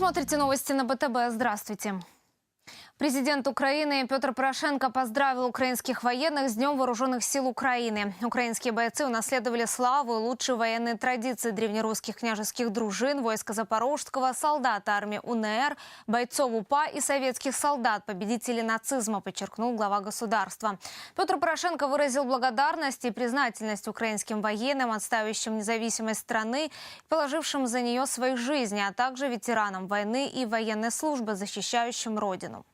смотрите новости на БТБ. Здравствуйте. Президент Украины Петр Порошенко поздравил украинских военных с Днем Вооруженных сил Украины. Украинские бойцы унаследовали славу и лучшие военные традиции древнерусских княжеских дружин, войска Запорожского, солдат армии УНР, бойцов УПА и советских солдат, победителей нацизма, подчеркнул глава государства. Петр Порошенко выразил благодарность и признательность украинским военным, отставившим независимость страны положившим за нее свои жизни, а также ветеранам войны и военной службы, защищающим Родину.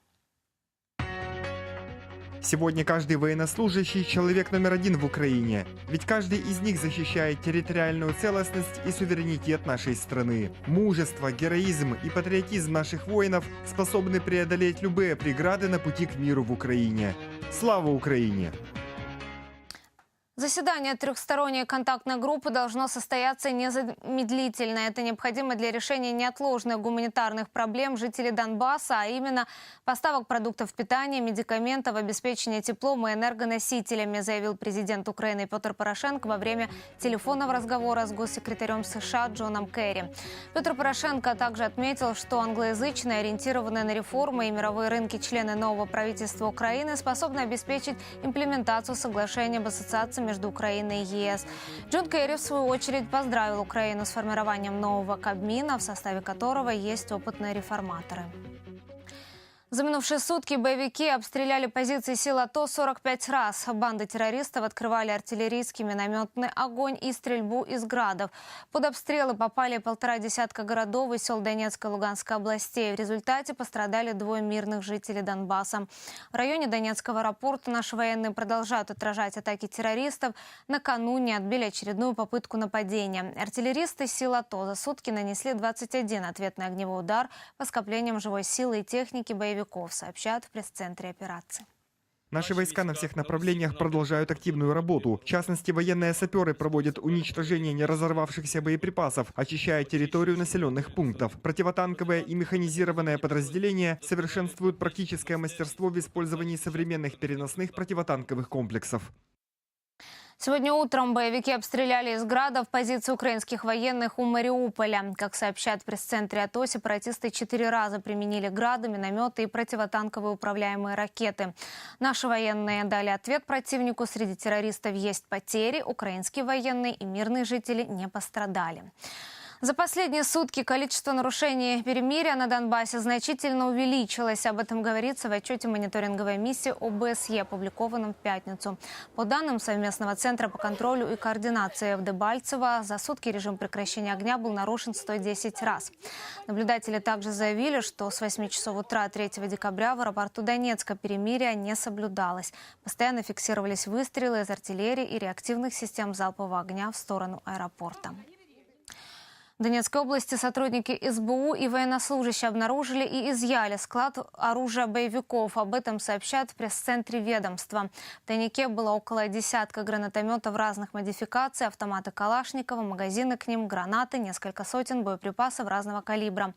Сегодня каждый военнослужащий – человек номер один в Украине. Ведь каждый из них защищает территориальную целостность и суверенитет нашей страны. Мужество, героизм и патриотизм наших воинов способны преодолеть любые преграды на пути к миру в Украине. Слава Украине! Заседание трехсторонней контактной группы должно состояться незамедлительно. Это необходимо для решения неотложных гуманитарных проблем жителей Донбасса, а именно поставок продуктов питания, медикаментов, обеспечения теплом и энергоносителями, заявил президент Украины Петр Порошенко во время телефонного разговора с госсекретарем США Джоном Керри. Петр Порошенко также отметил, что англоязычные, ориентированные на реформы и мировые рынки члены нового правительства Украины способны обеспечить имплементацию соглашения об ассоциации между Украиной и ЕС. Джон Керри, в свою очередь, поздравил Украину с формированием нового Кабмина, в составе которого есть опытные реформаторы. За минувшие сутки боевики обстреляли позиции сил АТО 45 раз. Банды террористов открывали артиллерийский минометный огонь и стрельбу из градов. Под обстрелы попали полтора десятка городов и сел Донецкой и Луганской областей. В результате пострадали двое мирных жителей Донбасса. В районе Донецкого аэропорта наши военные продолжают отражать атаки террористов. Накануне отбили очередную попытку нападения. Артиллеристы сил АТО за сутки нанесли 21 ответный огневой удар по скоплениям живой силы и техники боевиков боевиков, сообщают в пресс-центре операции. Наши войска на всех направлениях продолжают активную работу. В частности, военные саперы проводят уничтожение неразорвавшихся боеприпасов, очищая территорию населенных пунктов. Противотанковые и механизированные подразделения совершенствуют практическое мастерство в использовании современных переносных противотанковых комплексов. Сегодня утром боевики обстреляли из градов позиции украинских военных у Мариуполя. Как сообщают в пресс-центре АТО, сепаратисты четыре раза применили грады, минометы и противотанковые управляемые ракеты. Наши военные дали ответ противнику. Среди террористов есть потери. Украинские военные и мирные жители не пострадали. За последние сутки количество нарушений перемирия на Донбассе значительно увеличилось. Об этом говорится в отчете мониторинговой миссии ОБСЕ, опубликованном в пятницу. По данным совместного центра по контролю и координации в Дебальцево, за сутки режим прекращения огня был нарушен 110 раз. Наблюдатели также заявили, что с 8 часов утра 3 декабря в аэропорту Донецка перемирия не соблюдалось. Постоянно фиксировались выстрелы из артиллерии и реактивных систем залпового огня в сторону аэропорта. В Донецкой области сотрудники СБУ и военнослужащие обнаружили и изъяли склад оружия боевиков. Об этом сообщают в пресс-центре ведомства. В тайнике было около десятка гранатометов разных модификаций, автоматы Калашникова, магазины к ним, гранаты, несколько сотен боеприпасов разного калибра.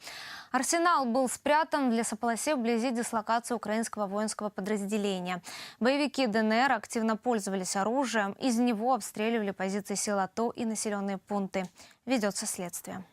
Арсенал был спрятан в лесополосе вблизи дислокации украинского воинского подразделения. Боевики ДНР активно пользовались оружием. Из него обстреливали позиции сил АТО и населенные пункты ведется следствие.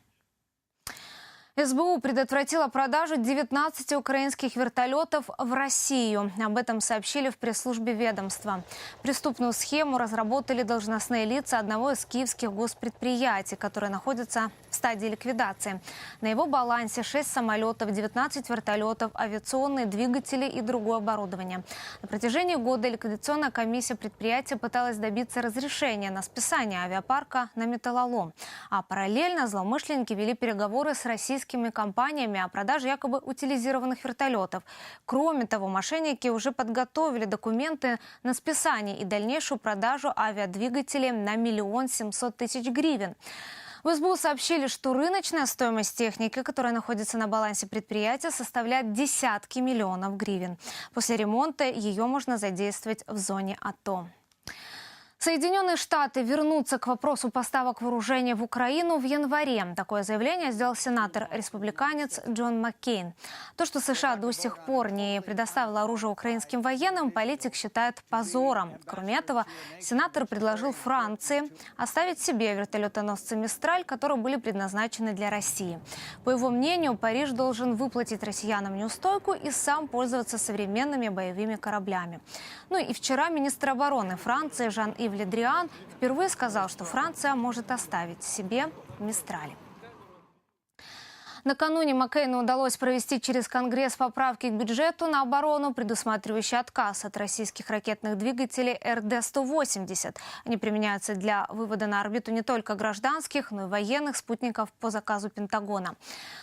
СБУ предотвратила продажу 19 украинских вертолетов в Россию. Об этом сообщили в пресс-службе ведомства. Преступную схему разработали должностные лица одного из киевских госпредприятий, которое находится в стадии ликвидации. На его балансе 6 самолетов, 19 вертолетов, авиационные двигатели и другое оборудование. На протяжении года ликвидационная комиссия предприятия пыталась добиться разрешения на списание авиапарка на металлолом. А параллельно злоумышленники вели переговоры с российскими российскими компаниями о продаже якобы утилизированных вертолетов. Кроме того, мошенники уже подготовили документы на списание и дальнейшую продажу авиадвигателей на миллион семьсот тысяч гривен. В СБУ сообщили, что рыночная стоимость техники, которая находится на балансе предприятия, составляет десятки миллионов гривен. После ремонта ее можно задействовать в зоне АТО. Соединенные Штаты вернутся к вопросу поставок вооружения в Украину в январе. Такое заявление сделал сенатор-республиканец Джон Маккейн. То, что США до сих пор не предоставила оружие украинским военным, политик считает позором. Кроме этого, сенатор предложил Франции оставить себе вертолетоносцы «Мистраль», которые были предназначены для России. По его мнению, Париж должен выплатить россиянам неустойку и сам пользоваться современными боевыми кораблями. Ну и вчера министр обороны Франции Жан-Ив Ледриан впервые сказал, что Франция может оставить себе Мистрали. Накануне Маккейну удалось провести через Конгресс поправки к бюджету на оборону, предусматривающие отказ от российских ракетных двигателей РД-180. Они применяются для вывода на орбиту не только гражданских, но и военных спутников по заказу Пентагона.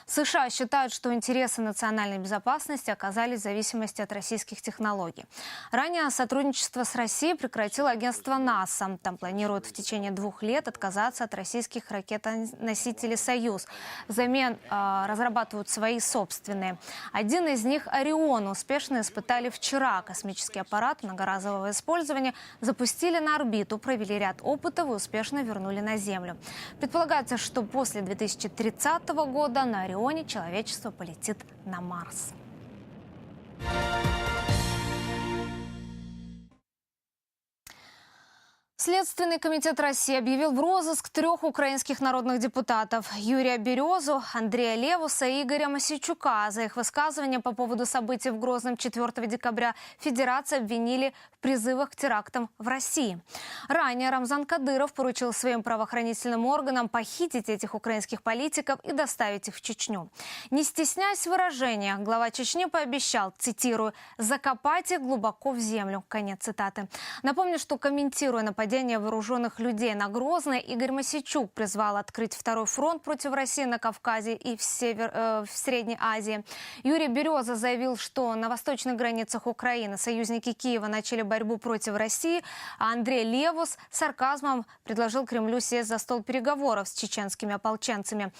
США считают, что интересы национальной безопасности оказались в зависимости от российских технологий. Ранее сотрудничество с Россией прекратило агентство НАСА. Там планируют в течение двух лет отказаться от российских ракетоносителей «Союз». Взамен э, разрабатывают свои собственные. Один из них «Орион» успешно испытали вчера. Космический аппарат многоразового использования запустили на орбиту, провели ряд опытов и успешно вернули на Землю. Предполагается, что после 2030 года на «Орионе» человечество полетит на Марс. Следственный комитет России объявил в розыск трех украинских народных депутатов – Юрия Березу, Андрея Левуса и Игоря Масичука. За их высказывания по поводу событий в Грозном 4 декабря Федерация обвинили в призывах к терактам в России. Ранее Рамзан Кадыров поручил своим правоохранительным органам похитить этих украинских политиков и доставить их в Чечню. Не стесняясь в выражениях, глава Чечни пообещал, цитирую, «закопать их глубоко в землю». Конец цитаты. Напомню, что комментируя нападение нападения вооруженных людей на Грозное, Игорь Масичук призвал открыть второй фронт против России на Кавказе и в, север, э, в Средней Азии. Юрий Береза заявил, что на восточных границах Украины союзники Киева начали борьбу против России, а Андрей Левус сарказмом предложил Кремлю сесть за стол переговоров с чеченскими ополченцами.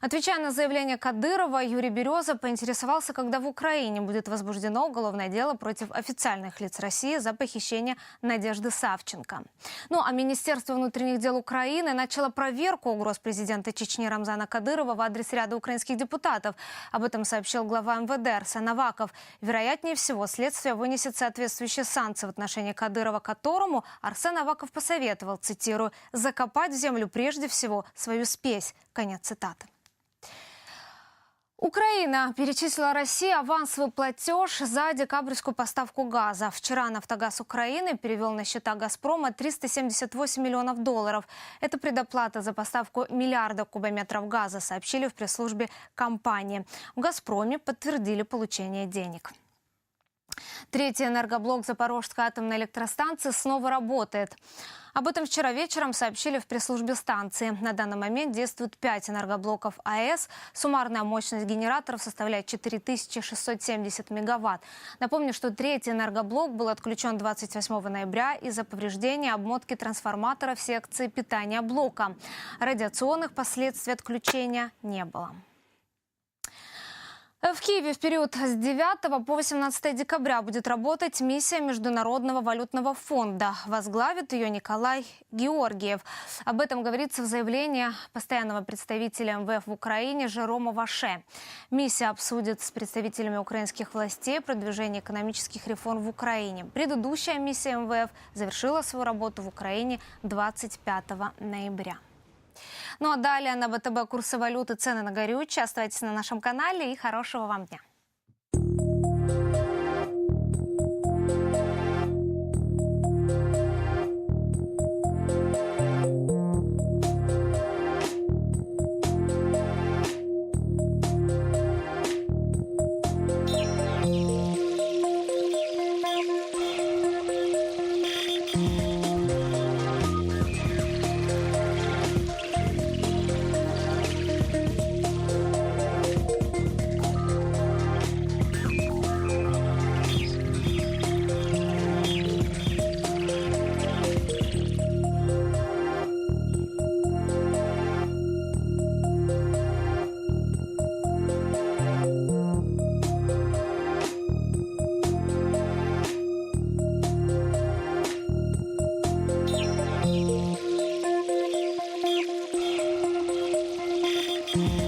Отвечая на заявление Кадырова, Юрий Береза поинтересовался, когда в Украине будет возбуждено уголовное дело против официальных лиц России за похищение Надежды Савченко. Ну а Министерство внутренних дел Украины начало проверку угроз президента Чечни Рамзана Кадырова в адрес ряда украинских депутатов. Об этом сообщил глава МВД Арсен Аваков. Вероятнее всего, следствие вынесет соответствующие санкции в отношении Кадырова, которому Арсен Аваков посоветовал, цитирую, «закопать в землю прежде всего свою спесь». Конец цитаты. Украина перечислила России авансовый платеж за декабрьскую поставку газа. Вчера «Нафтогаз Украины» перевел на счета «Газпрома» 378 миллионов долларов. Это предоплата за поставку миллиарда кубометров газа, сообщили в пресс-службе компании. В «Газпроме» подтвердили получение денег. Третий энергоблок Запорожской атомной электростанции снова работает. Об этом вчера вечером сообщили в пресс-службе станции. На данный момент действует 5 энергоблоков АЭС. Суммарная мощность генераторов составляет 4670 мегаватт. Напомню, что третий энергоблок был отключен 28 ноября из-за повреждения обмотки трансформатора в секции питания блока. Радиационных последствий отключения не было. В Киеве в период с 9 по 18 декабря будет работать миссия Международного валютного фонда. Возглавит ее Николай Георгиев. Об этом говорится в заявлении постоянного представителя МВФ в Украине Жерома Ваше. Миссия обсудит с представителями украинских властей продвижение экономических реформ в Украине. Предыдущая миссия МВФ завершила свою работу в Украине 25 ноября. Ну а далее на ВТБ курсы валюты, цены на горючее. Оставайтесь на нашем канале и хорошего вам дня. Bye.